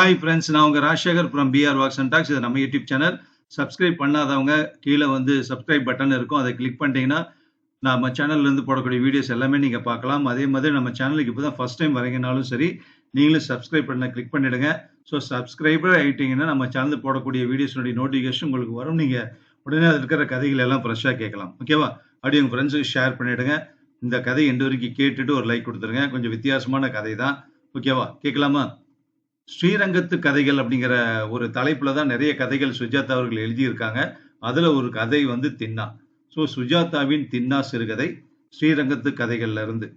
Hi friends நான் உங்கள் Rajasekar from PR walks and talks இது நம்ம யூடியூப் சேனல் சப்ஸ்கிரைப் பண்ணாதவங்க கீழே வந்து சப்ஸ்கிரைப் பட்டன் இருக்கும். அதை கிளிக் பண்ணிட்டீங்கன்னா நம்ம சேனல்லேருந்து போடக்கூடிய வீடியோஸ் எல்லாமே நீங்கள் பார்க்கலாம். அதே மாதிரி நம்ம சேனலுக்கு இப்போ தான் ஃபர்ஸ்ட் டைம் வரீங்கனாலும் சரி நீங்களும் சப்ஸ்கிரைப் பண்ண கிளிக் பண்ணிவிடுங்க ஸோ சப்ஸ்கிரைபர் ஆகிட்டீங்கன்னா நம்ம சேனல் போடக்கூடிய வீடியோஸ்னுடைய நோட்டிஃபிகேஷன் உங்களுக்கு வரும். நீங்கள் உடனே அதில் இருக்கிற கதைகள் எல்லாம் ஃப்ரெஷ்ஷாக கேட்கலாம். ஓகேவா அப்படி உங்கள் ஃப்ரெண்ட்ஸுக்கு ஷேர் பண்ணிவிடுங்க இந்த கதை எண்டு வரைக்கும் கேட்டுட்டு ஒரு லைக் கொடுத்துருங்க கொஞ்சம் வித்தியாசமான கதை தான் ஓகேவா கேட்கலாமா? ஸ்ரீரங்கத்து கதைகள் அப்படிங்கிற ஒரு தலைப்புல தான் நிறைய கதைகள் சுஜாதா அவர்கள் எழுதியிருக்காங்க. அதுல ஒரு கதை வந்து தின்னா. ஸோ சுஜாதாவின் தின்னா சிறுகதை ஸ்ரீரங்கத்து கதைகள்ல இருந்து.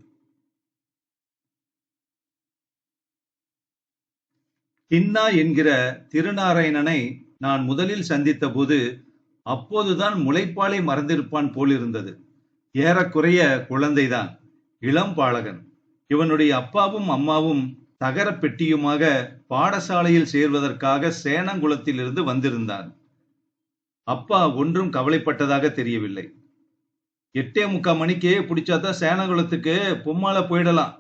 தின்னா என்கிற திருநாராயணனை நான் முதலில் சந்தித்த போது அப்போதுதான் முளைப்பாலை மறந்திருப்பான் போலிருந்தது. ஏறக்குறைய குழந்தைதான். இளம் பாலகன். இவனுடைய அப்பாவும் அம்மாவும் தகர பெட்டியுமாக பாடசாலையில் சேர்வதற்காக சேனங்குளத்திலிருந்து வந்திருந்தான் அப்பா ஒன்றும் கவலைப்பட்டதாக தெரியவில்லை. எட்டே முக்கால் மணிக்கே பிடிச்சாதான் சேனங்குளத்துக்கு பொம்மால போயிடலாம்.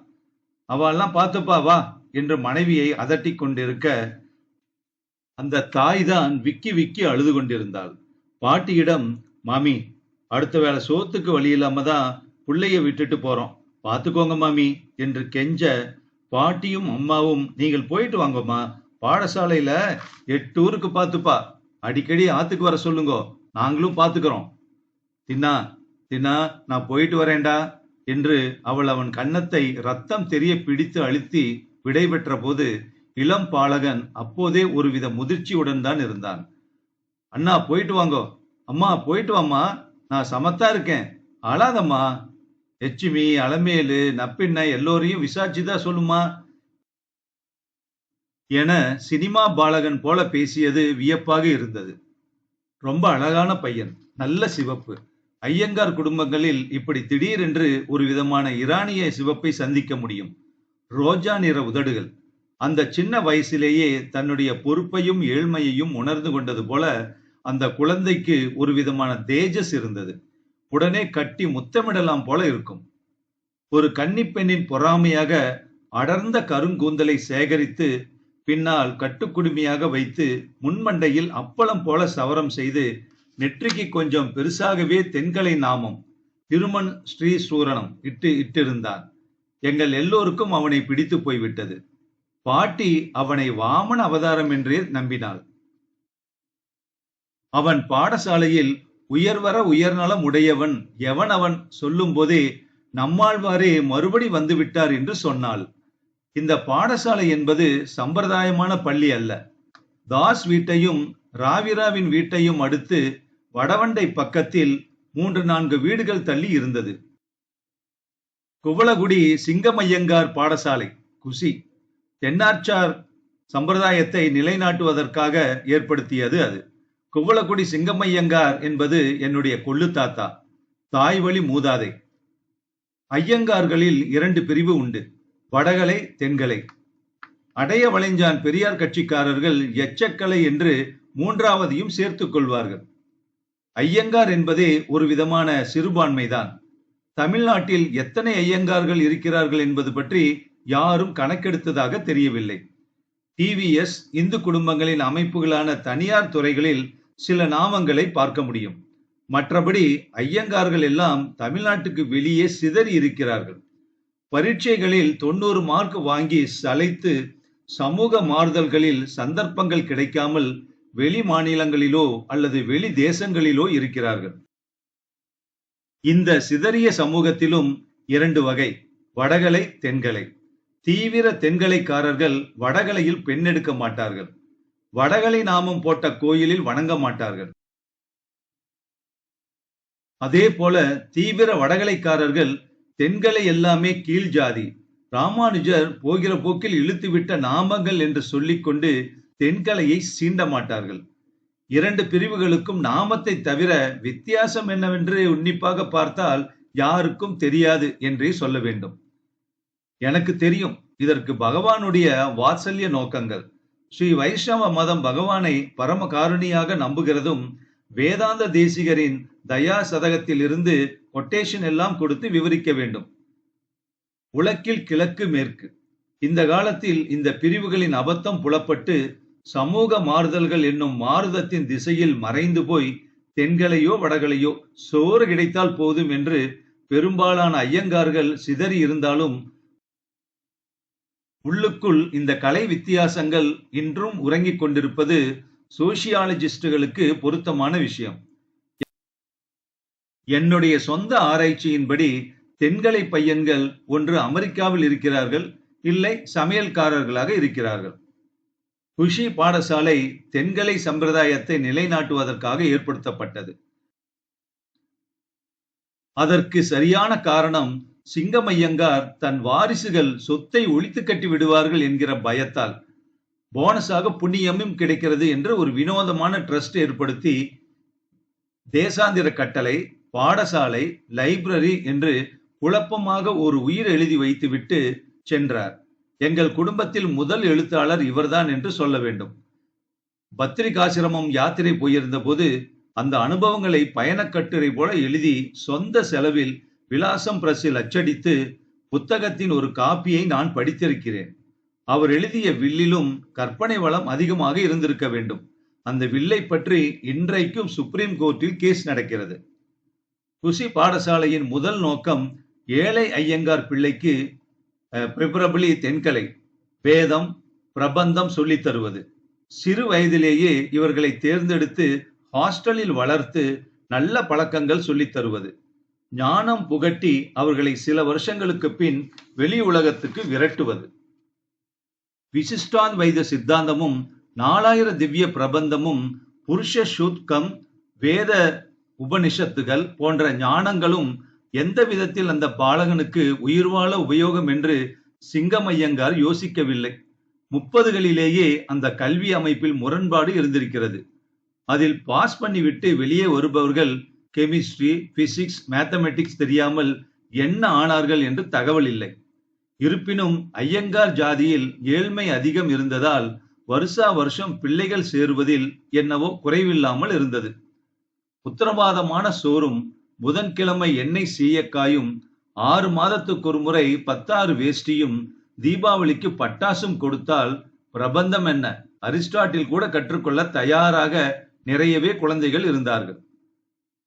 அவெல்லாம் பார்த்துப்பா வா என்று மனைவியை அதட்டி கொண்டிருக்க அந்த தாய் தான் விக்கி விக்கி அழுது கொண்டிருந்தாள். பாட்டியிடம் மாமி அடுத்த வேளை சோத்துக்கு வழி இல்லாம தான் பிள்ளைய விட்டுட்டு போறோம். பார்த்துக்கோங்க மாமி என்று கெஞ்ச பாட்டியும் அம்மாவும் நீங்கள் போயிட்டு வாங்கம்மா. பாடசாலையில எட்டு ஊருக்கு பார்த்துப்பா. அடிக்கடி ஆத்துக்கு வர சொல்லுங்க. நாங்களும் பார்த்துக்கிறோம். தின்னா தின்னா நான் போயிட்டு வரேன்டா என்று அவள் அவன் கன்னத்தை ரத்தம் தெரிய பிடித்து அழுத்தி விடை பெற்ற போது இளம் பாலகன் அப்போதே ஒருவித முதிர்ச்சியுடன் தான் இருந்தான். அண்ணா போயிட்டு வாங்கோ. அம்மா போயிட்டு வாம்மா. நான் சமத்தா இருக்கேன். அழாதம்மா எச்சுமி அலமேலு நப்பின்ன எல்லோரையும் விசாரிச்சுதான் சொல்லுமா? என சினிமா பாலகன் போல பேசியது வியப்பாக இருந்தது. ரொம்ப அழகான பையன் நல்ல சிவப்பு. ஐயங்கார் குடும்பங்களில் இப்படி திடீரென்று ஒரு விதமான இரானிய சிவப்பை சந்திக்க முடியும். ரோஜா நிற உதடுகள். அந்த சின்ன வயசிலேயே தன்னுடைய பொறுப்பையும் ஏழ்மையையும் உணர்ந்து கொண்டது போல அந்த குழந்தைக்கு ஒரு விதமான தேஜஸ் இருந்தது. உடனே கட்டி முத்தமிடலாம் போல இருக்கும். ஒரு கன்னிப்பெண்ணின் பொறாமையாக அடர்ந்த கருங்கூந்தலை சேகரித்து பின்னால் கட்டுக்குடுமையாக வைத்து முன்மண்டையில் அப்பளம் போல சவரம் செய்து நெற்றிக்கு கொஞ்சம் பெருசாகவே தென்கலை நாமம் திருமண் ஸ்ரீ சூரணம் இட்டு இட்டிருந்தான். எங்கள் எல்லோருக்கும் அவனை பிடித்து போய்விட்டது. பாட்டி அவனை வாமன அவதாரம் என்றே நம்பினாள். அவன் பாடசாலையில் உயர்வர உயர்நலம் உடையவன் எவன் அவன் சொல்லும் போதே நம்மாழ்வாரே மறுபடி வந்து விட்டார் என்று சொன்னாள். இந்த பாடசாலை என்பது சம்பிரதாயமான பள்ளி அல்ல. தாஸ் வீட்டையும் ராவிராவின் வீட்டையும் அடுத்து வடவண்டை பக்கத்தில் மூன்று நான்கு வீடுகள் தள்ளி இருந்தது. குவளகுடி சிங்கமையங்கார் பாடசாலை குசி தென்னார்ச்சார் சம்பிரதாயத்தை நிலைநாட்டுவதற்காக ஏற்படுத்தியது அது. குவளக்குடி சிங்கம்மையங்கார் என்பது என்னுடைய கொள்ளு தாத்தா. தாய் வழி மூதாதை. ஐயங்கார்களில் இரண்டு பிரிவு உண்டு. வடகலை தென்கலை. அடைய வளைஞ்சான் பெரியார் கட்சிக்காரர்கள் எச்சக்கலை என்று மூன்றாவதையும் சேர்த்துக் கொள்வார்கள். ஐயங்கார் என்பதே ஒரு விதமான சிறுபான்மைதான். தமிழ்நாட்டில் எத்தனை ஐயங்கார்கள் இருக்கிறார்கள் என்பது பற்றி யாரும் கணக்கெடுத்ததாக தெரியவில்லை. டிவிஎஸ் இந்து குடும்பங்களின் அமைப்புகளான தனியார் துறைகளில் சில நாமங்களை பார்க்க முடியும். மற்றபடி ஐயங்கார்கள் எல்லாம் தமிழ்நாட்டுக்கு வெளியே சிதறி இருக்கிறார்கள். பரீட்சைகளில் தொண்ணூறு மார்க் வாங்கி சளைத்து சமூக மாறுதல்களில் சந்தர்ப்பங்கள் கிடைக்காமல் வெளி மாநிலங்களிலோ அல்லது வெளி தேசங்களிலோ இருக்கிறார்கள். இந்த சிதறிய சமூகத்திலும் இரண்டு வகை வடகலை தென்கலை. தீவிர தென்கலைக்காரர்கள் வடகலையில் பெண் எடுக்க மாட்டார்கள். வடகலை நாமம் போட்ட கோயிலில் வணங்க மாட்டார்கள். அதே போல தீவிர வடகலைக்காரர்கள் தென்களை எல்லாமே கீழ் ஜாதி. ராமானுஜர் போகிற போக்கில் இழுத்துவிட்ட நாமங்கள் என்று சொல்லிக்கொண்டு தென்கலையை சீண்ட மாட்டார்கள். இரண்டு பிரிவுகளுக்கும் நாமத்தை தவிர வித்தியாசம் என்னவென்று உன்னிப்பாக பார்த்தால் யாருக்கும் தெரியாது என்றே சொல்ல வேண்டும். எனக்கு தெரியும் இதற்கு பகவானுடைய வாத்சல்ய நோக்கங்கள். ஸ்ரீ வைஷ்ணவ மதம் பகவானை பரம காரணியாக நம்புகிறதும் வேதாந்த தேசிகரின் தயா சதகத்தில் இருந்து கொட்டேஷன் எல்லாம் கொடுத்து விவரிக்க வேண்டும். உலக்கில் கிழக்கு மேற்கு. இந்த காலத்தில் இந்த பிரிவுகளின் அபத்தம் புலப்பட்டு சமூக மாறுதல்கள் என்னும் மாறுதத்தின் திசையில் மறைந்து போய் தென்களையோ வடகளையோ சோறு கிடைத்தால் போதும் என்று பெரும்பாலான ஐயங்கார்கள் சிதறி இருந்தாலும் உள்ளுக்குள் இந்த கலை வித்தியாசங்கள் இன்றும் உறங்கிக் கொண்டிருப்பது சோசியாலஜிஸ்டுகளுக்கு பொருத்தமான விஷயம். என்னுடைய சொந்த ஆராய்ச்சியின்படி தென்கலை பையன்கள் ஒன்று அமெரிக்காவில் இருக்கிறார்கள் இல்லை சமையல்காரர்களாக இருக்கிறார்கள். குஷி பாடசாலை தென்கலை சம்பிரதாயத்தை நிலைநாட்டுவதற்காக ஏற்படுத்தப்பட்டது. அதற்கு சரியான காரணம் சிங்கமையங்கார் தன் வாரிசுகள் சொத்தை ஒழித்து கட்டி விடுவார்கள் என்கிற பயத்தால் போனஸாக புண்ணியமும் கிடைக்கிறது என்று ஒரு வினோதமான ட்ரஸ்ட் ஏற்படுத்தி தேசாந்திர கட்டளை பாடசாலை லைப்ரரி என்று குழப்பமாக ஒரு உயிர் எழுதி வைத்துவிட்டு சென்றார். எங்கள் குடும்பத்தில் முதல் எழுத்தாளர் இவர்தான் என்று சொல்ல வேண்டும். பத்திரிகாசிரமம் யாத்திரை போயிருந்த போது அந்த அனுபவங்களை பயணக்கட்டுரை போல எழுதி சொந்த செலவில் விலாசம் பிரஸில் அச்சடித்து புத்தகத்தின் ஒரு காப்பியை நான் படித்திருக்கிறேன். அவர் எழுதிய வில்லிலும் கற்பனை வளம் அதிகமாக இருந்திருக்க வேண்டும். அந்த வில்லை பற்றி இன்றைக்கும் சுப்ரீம் கோர்ட்டில் கேஸ் நடக்கிறது. குசி பாடசாலையின் முதல் நோக்கம் ஏழை ஐயங்கார் பிள்ளைக்கு பிரிபரபிளி தென்கலை வேதம் பிரபந்தம் சொல்லித் தருவது. சிறு வயதிலேயே இவர்களை தேர்ந்தெடுத்து ஹாஸ்டலில் வளர்த்து நல்ல பழக்கங்கள் சொல்லித் தருவது. ஞானம் புகட்டி அவர்களை சில வருஷங்களுக்கு பின் வெளி உலகத்துக்கு விரட்டுவது. விசிஷ்டான் வைத சித்தாந்தமும் நாலாயிர திவ்ய பிரபந்தமும் புருஷ சூத்கம் வேத உபனிஷத்துகள் போன்ற ஞானங்களும் எந்த விதத்தில் அந்த பாலகனுக்கு உயிர் வாழ உபயோகம் என்று சிங்கமையங்கார் யோசிக்கவில்லை. முப்பதுகளிலேயே அந்த கல்வி அமைப்பில் முரண்பாடு இருந்திருக்கிறது. அதில் பாஸ் பண்ணிவிட்டு வெளியே வருபவர்கள் கெமிஸ்ட்ரி பிசிக்ஸ் மேத்தமெட்டிக்ஸ் தெரியாமல் என்ன ஆனார்கள் என்று தகவல் இல்லை. இருப்பினும் ஐயங்கார் ஜாதியில் ஏழ்மை அதிகம் இருந்ததால் வருஷா வருஷம் பிள்ளைகள் சேருவதில் என்னவோ குறைவில்லாமல் இருந்தது. உத்தரவாதமான சோறும் புதன்கிழமை எண்ணெய் சீயக்காயும் ஆறு மாதத்துக்கு ஒரு முறை பத்தாறு வேஷ்டியும் தீபாவளிக்கு பட்டாசும் கொடுத்தால் பிரபந்தம் என்ன? அரிஸ்டாட்டில் கூட கற்றுக்கொள்ள தயாராக நிறையவே குழந்தைகள் இருந்தார்கள்.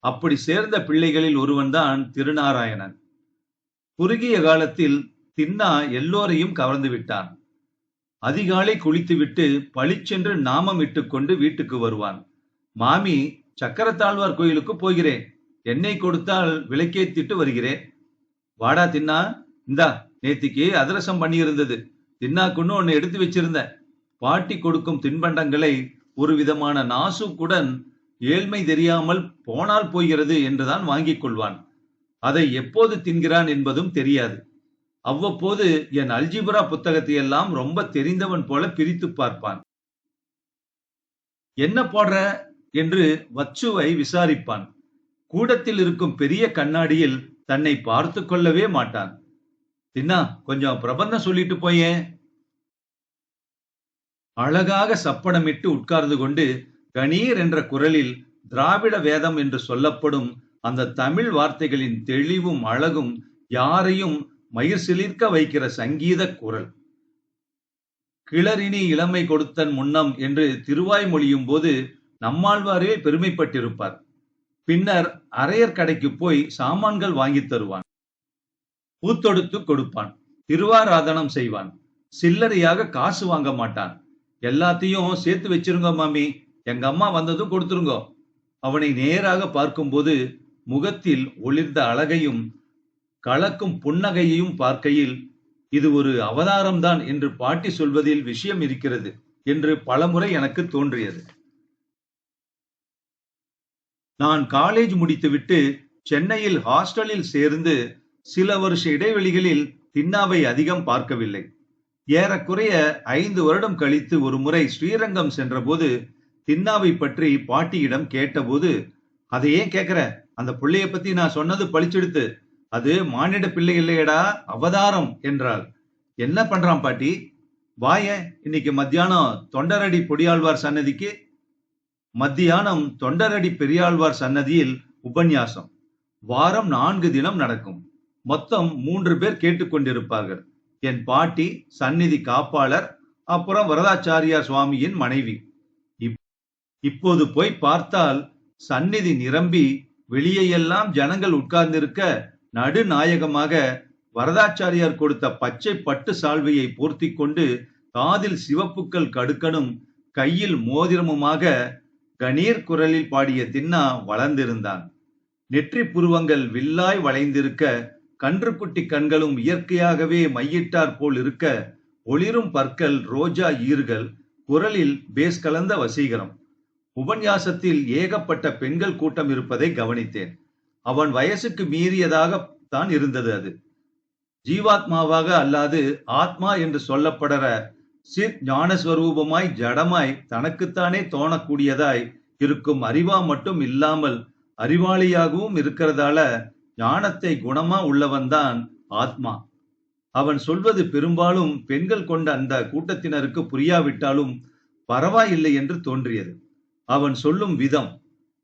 அப்படி சேர்ந்த பிள்ளைகளில் ஒருவன்தான் திருநாராயணன். குறுகிய காலத்தில் தின்னா எல்லோரையும் கவர்ந்து விட்டான். அதிகாலை குளித்துவிட்டு பளிச்சென்று நாமம் இட்டுக்கொண்டு வீட்டுக்கு வருவான். மாமி சக்கரத்தாழ்வார் கோயிலுக்கு போகிறேன். எண்ணெய் கொடுத்தால் விளக்கேத்திட்டு வருகிறேன். வாடா தின்னா. இந்தா நேத்திக்கு அதிரசம் பண்ணியிருந்தது. தின்னாக்குன்னு ஒன்னு எடுத்து வச்சிருந்த பாட்டி கொடுக்கும் தின்பண்டங்களை ஒரு விதமான நாசுக்குடன் ஏழ்மை தெரியாமல் போனால் போகிறது என்றுதான் வாங்கிக் கொள்வான். அதை எப்போது தின்கிறான் என்பதும் தெரியாது. அவ்வப்போது என் அல்ஜிபரா புத்தகத்தை எல்லாம் ரொம்ப தெரிந்தவன் போல பிரித்து பார்ப்பான். என்ன போடுற? என்று வச்சுவை விசாரிப்பான். கூடத்தில் இருக்கும் பெரிய கண்ணாடியில் தன்னை பார்த்து கொள்ளவே மாட்டான். தின்னா கொஞ்சம் பிரபந்தம் சொல்லிட்டு போயே அழகாக சப்பனமிட்டு உட்கார்ந்து கொண்டு கணீர் என்ற குரலில் திராவிட வேதம் என்று சொல்லப்படும் அந்த தமிழ் வார்த்தைகளின் தெளிவும் அழகும் யாரையும் மயிர் சிலிர்க்க வைக்கிற சங்கீத குரல். கிளறினி இளமை கொடுத்தன் முன்னம் என்று திருவாய் மொழியும் போது நம்மாழ்வாரே பெருமைப்பட்டிருப்பார். பின்னர் அரையர் கடைக்கு போய் சாமான்கள் வாங்கி தருவான். பூத்தொடுத்து கொடுப்பான். திருவாராதனம் செய்வான். சில்லறையாக காசு வாங்க மாட்டான். எல்லாத்தையும் சேர்த்து வச்சிருங்க மாமி. எங்க அம்மா வந்ததும் கொடுத்துருங்கோ. அவனை நேராக பார்க்கும்போது முகத்தில் ஒளிர்ந்த அழகையும் கலக்கும் புன்னகையையும் பார்க்கையில் இது ஒரு அவதாரம்தான் என்று பாட்டி சொல்வதில் விஷயம் இருக்கிறது என்று பலமுறை எனக்கு தோன்றியது. நான் காலேஜ் முடித்துவிட்டு சென்னையில் ஹாஸ்டலில் சேர்ந்து சில வருஷ இடைவெளிகளில் தின்னாவை அதிகம் பார்க்கவில்லை. ஏறக்குறைய ஐந்து வருடம் கழித்து ஒரு முறை ஸ்ரீரங்கம் சென்றபோது தின்னாவை பற்றி பாட்டியிடம் கேட்டபோது அதை ஏன் கேக்குற அந்த பிள்ளைய பத்தி நான் சொன்னது பழிச்செடுத்து. அது மானிட பிள்ளை இல்லையடா அவதாரம் என்றாள். என்ன பண்றான் பாட்டி? வாய இன்னைக்கு மத்தியானம் தொண்டரடி பொடியாழ்வார் சன்னதிக்கு மத்தியானம் தொண்டரடி பெரியாழ்வார் சன்னதியில் உபன்யாசம். வாரம் நான்கு தினம் நடக்கும். மொத்தம் மூன்று பேர் கேட்டுக்கொண்டிருப்பார்கள் என் பாட்டி சந்நிதி காப்பாளர் அப்புறம் வரதாச்சாரியார் சுவாமியின் மனைவி. இப்போது போய் பார்த்தால் சந்நிதி நிரம்பி வெளியேயெல்லாம் ஜனங்கள் உட்கார்ந்திருக்க நடுநாயகமாக வரதாச்சாரியார் கொடுத்த பச்சை பட்டு சால்வையை போர்த்தி கொண்டு காதில் சிவப்புக்கள் கடுக்கனும் கையில் மோதிரமுமாக கணீர் குரலில் பாடிய தின்னா வளர்ந்திருந்தான். நெற்றி புருவங்கள் வில்லாய் வளைந்திருக்க கன்றுக்குட்டி கண்களும் இயற்கையாகவே மையிட்டார் போல் இருக்க ஒளிரும் பற்கள் ரோஜா ஈர்கள் குரலில் பேஸ் கலந்த வசீகரம். உபன்யாசத்தில் ஏகப்பட்ட பெண்கள் கூட்டம் இருப்பதை கவனித்தேன். அவன் வயசுக்கு மீறியதாக தான் இருந்தது அது. ஜீவாத்மாவாக அல்லாது ஆத்மா என்று சொல்லப்படுற சித் ஞானஸ்வரூபமாய் ஜடமாய் தனக்குத்தானே தோணக்கூடியதாய் இருக்கும் அறிவா மட்டும் இல்லாமல் அறிவாளியாகவும் இருக்கிறதால ஞானத்தை குணமா உள்ளவன்தான் ஆத்மா. அவன் சொல்வது பெரும்பாலும் பெண்கள் கொண்ட அந்த கூட்டத்தினருக்கு புரியாவிட்டாலும் பரவாயில்லை என்று தோன்றியது. அவன் சொல்லும் விதம்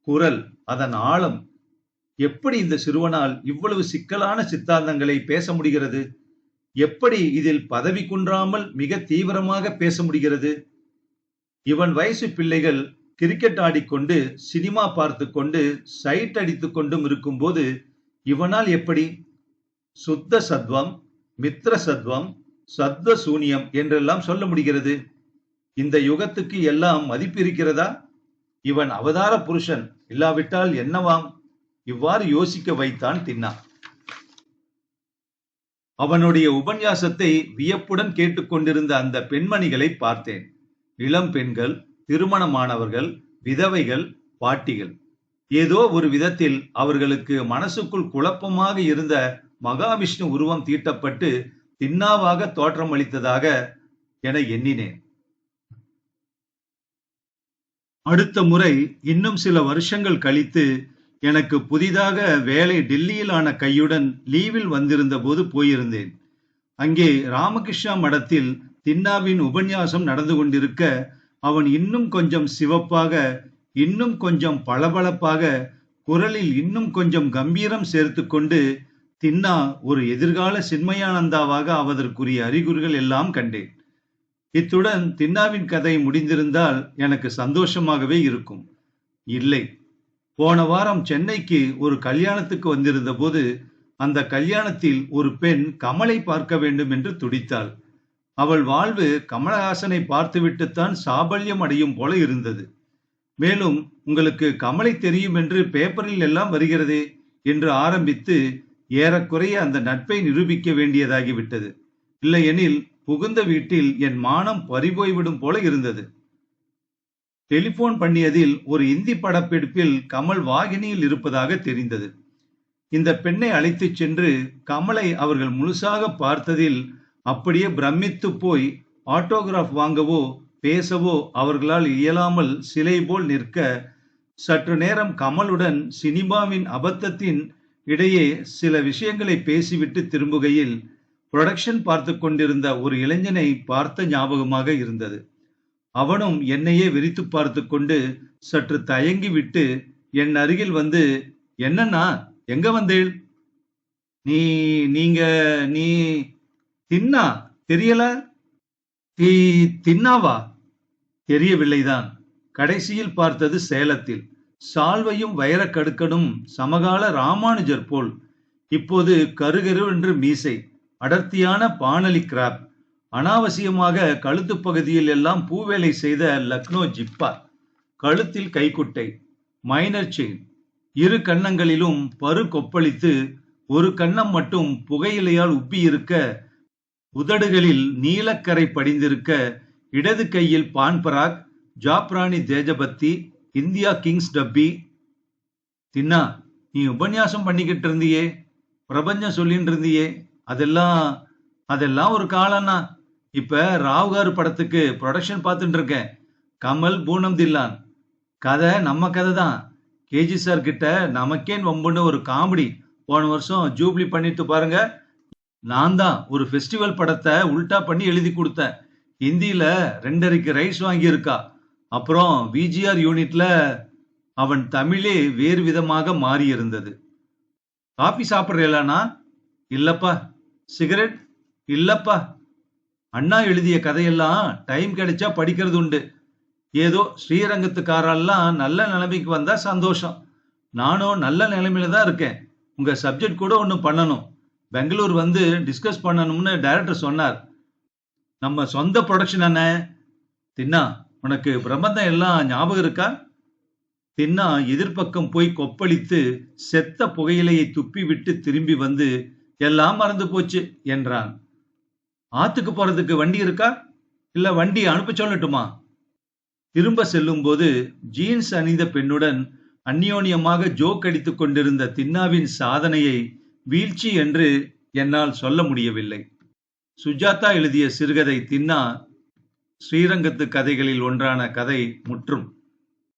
குரல் அதன் ஆழம் எப்படி இந்த சிறுவனால் இவ்வளவு சிக்கலான சித்தாந்தங்களை பேச முடிகிறது? எப்படி இதில் பதவி குன்றாமல் மிக தீவிரமாக பேச முடிகிறது? இவன் வயசு பிள்ளைகள் கிரிக்கெட் ஆடிக்கொண்டு சினிமா பார்த்து கொண்டு சைட் அடித்து கொண்டும் இருக்கும்போது இவனால் எப்படி? சுத்த சத்வம் மித்ர சத்வம் சத்வ சூனியம் என்றெல்லாம் சொல்ல முடிகிறது. இந்த யுகத்துக்கு எல்லாம் மதிப்பு இருக்கிறதா? இவன் அவதார புருஷன். இல்லாவிட்டால் என்னவாம்? இவ்வாறு யோசிக்க வைத்தான் தின்னா. அவனுடைய உபன்யாசத்தை வியப்புடன் கேட்டுக்கொண்டிருந்த அந்த பெண்மணிகளை பார்த்தேன். இளம் பெண்கள் திருமணமானவர்கள் விதவைகள் பாட்டிகள். ஏதோ ஒரு விதத்தில் அவர்களுக்கு மனசுக்குள் குழப்பமாக இருந்த மகாவிஷ்ணு உருவம் தீட்டப்பட்டு தின்னாவாக தோற்றமளித்ததாக என எண்ணினேன். அடுத்த முறை இன்னும் சில வருஷங்கள் கழித்து எனக்கு புதிதாக வேலை டெல்லியிலான கையுடன் லீவில் வந்திருந்த போது போயிருந்தேன். அங்கே ராமகிருஷ்ணா மடத்தில் தின்னாவின் உபன்யாசம் நடந்து கொண்டிருக்க அவன் இன்னும் கொஞ்சம் சிவப்பாக இன்னும் கொஞ்சம் பளபளப்பாக குரலில் இன்னும் கொஞ்சம் கம்பீரம் சேர்த்து கொண்டு தின்னா ஒரு எதிர்கால சின்மயானந்தாவாக ஆவதற்குரிய அறிகுறிகள் எல்லாம் கண்டேன். இத்துடன் தின்னாவின் கதை முடிந்திருந்தால் எனக்கு சந்தோஷமாகவே இருக்கும். இல்லை. போன வாரம் சென்னைக்கு ஒரு கல்யாணத்துக்கு வந்திருந்த போது அந்த கல்யாணத்தில் ஒரு பெண் கமலை பார்க்க வேண்டும் என்று துடித்தாள். அவள் வாழ்வு கமலஹாசனை பார்த்துவிட்டுத்தான் சாபல்யம் அடையும் போல இருந்தது. மேலும் உங்களுக்கு கமலை தெரியும் என்று பேப்பரில் எல்லாம் வருகிறதே என்று ஆரம்பித்து ஏறக்குறைய அந்த நட்பை நிரூபிக்க வேண்டியதாகிவிட்டது. இல்லையெனில் புகுந்த வீட்டில் என் மானம் பறிபோய்விடும் போல இருந்தது. டெலிபோன் பண்ணியதில் ஒரு இந்தி படப்பிடிப்பில் கமல் வாகினியில் இருப்பதாக தெரிந்தது. இந்த பெண்ணை அழைத்துச் சென்று கமலை அவர்கள் முழுசாக பார்த்ததில் அப்படியே பிரமித்து போய் ஆட்டோகிராஃப் வாங்கவோ பேசவோ அவர்களால் இயலாமல் சிலை போல் நிற்க சற்று நேரம் கமலுடன் சினிமாவின் அபத்தத்தின் இடையே சில விஷயங்களை பேசிவிட்டு திரும்புகையில் புரொடக்ஷன் பார்த்து கொண்டிருந்த ஒரு இளைஞனை பார்த்த ஞாபகமாக இருந்தது. அவனும் என்னையே விரித்து பார்த்து கொண்டு சற்று தயங்கி விட்டு என் அருகில் வந்து என்னண்ணா எங்க வந்தேள்? நீ நீங்க நீ தின்னா தெரியல? தீ தின்னாவா? தெரியவில்லைதான். கடைசியில் பார்த்தது சேலத்தில். சால்வையும் வைரக்கடுக்கனும் சமகால ராமானுஜர் போல். இப்போது கருகரு என்று மீசை. அடர்த்தியான பானலி கிராப். அனாவசியமாக கழுத்து பகுதியில் எல்லாம் பூவேலை செய்த லக்னோ ஜிப்பா. கழுத்தில் கைக்குட்டை மைனர் செயின் இரு கன்னங்களிலும் பரு கொப்பளித்து ஒரு கன்னம் மட்டும் புகையிலையால் உப்பி இருக்க உதடுகளில் நீலக்கரை படிந்திருக்க இடது கையில் பான்பராக் ஜாப்ராணி தேஜபத்தி இந்தியா கிங்ஸ் டப்பி. தின்னா நீ உபன்யாசம் பண்ணிக்கிட்டு இருந்தியே பிரபஞ்சம் சொல்லிட்டு இருந்தியே. அதெல்லாம் அதெல்லாம் ஒரு காலம்னா இப்ப ராவ்கார் படத்துக்கு ப்ரொடக்ஷன் பார்த்துட்டு இருக்கேன். கமல் பூனம் தில்லான். கதை நம்ம கதை தான் கேஜி சார் கிட்ட நமக்கேன் வம்புன்னு ஒரு காமெடி. போன வருஷம் ஜூப்ளி பண்ணிட்டு பாருங்க. நான் தான் ஒரு ஃபெஸ்டிவல் படத்தை உல்டா பண்ணி எழுதி கொடுத்தேன். ஹிந்தியில ரெண்டரைக்கு ரைஸ் வாங்கியிருக்கா. அப்புறம் விஜிஆர் யூனிட்ல அவன் தமிழே வேறு விதமாக மாறி இருந்தது காபி சாப்பிட்றேலானா இல்லப்பா. சிகரெட்? இல்லப்பா. அண்ணா எழுதிய கதையெல்லாம் டைம் கிடைச்சா படிக்கிறது உண்டு. ஏதோ ஸ்ரீரங்கத்துக்காரெல்லாம் நல்ல நிலைமைக்கு வந்தா சந்தோஷம். நானும் நல்ல நிலைமையில தான் இருக்கேன். உங்க சப்ஜெக்ட் கூட ஒன்று பண்ணணும். பெங்களூர் வந்து டிஸ்கஸ் பண்ணணும்னு டைரக்டர் சொன்னார். நம்ம சொந்த ப்ரொடக்ஷன் என்ன? தின்னா உனக்கு பிரபந்தம் எல்லாம் ஞாபகம் இருக்கா? தின்னா எதிர்ப்பக்கம் போய் கொப்பளித்து செத்த புகையிலையை துப்பி விட்டு திரும்பி வந்து எல்லாம் மறந்து போச்சு என்றான். ஆத்துக்கு போறதுக்கு வண்டி இருக்கா? இல்ல வண்டி அனுப்ப சொல்லட்டுமா? திரும்ப செல்லும்போது ஜீன்ஸ் அணிந்த பெண்ணுடன் அந்யோன்யமாக ஜோக் அடித்துக் கொண்டிருந்த தின்னாவின் சாதனையை வீழ்ச்சி என்று என்னால் சொல்ல முடியவில்லை. சுஜாதா எழுதிய சிறுகதை தின்னா ஸ்ரீரங்கத்து கதைகளில் ஒன்றான கதை முற்றும்.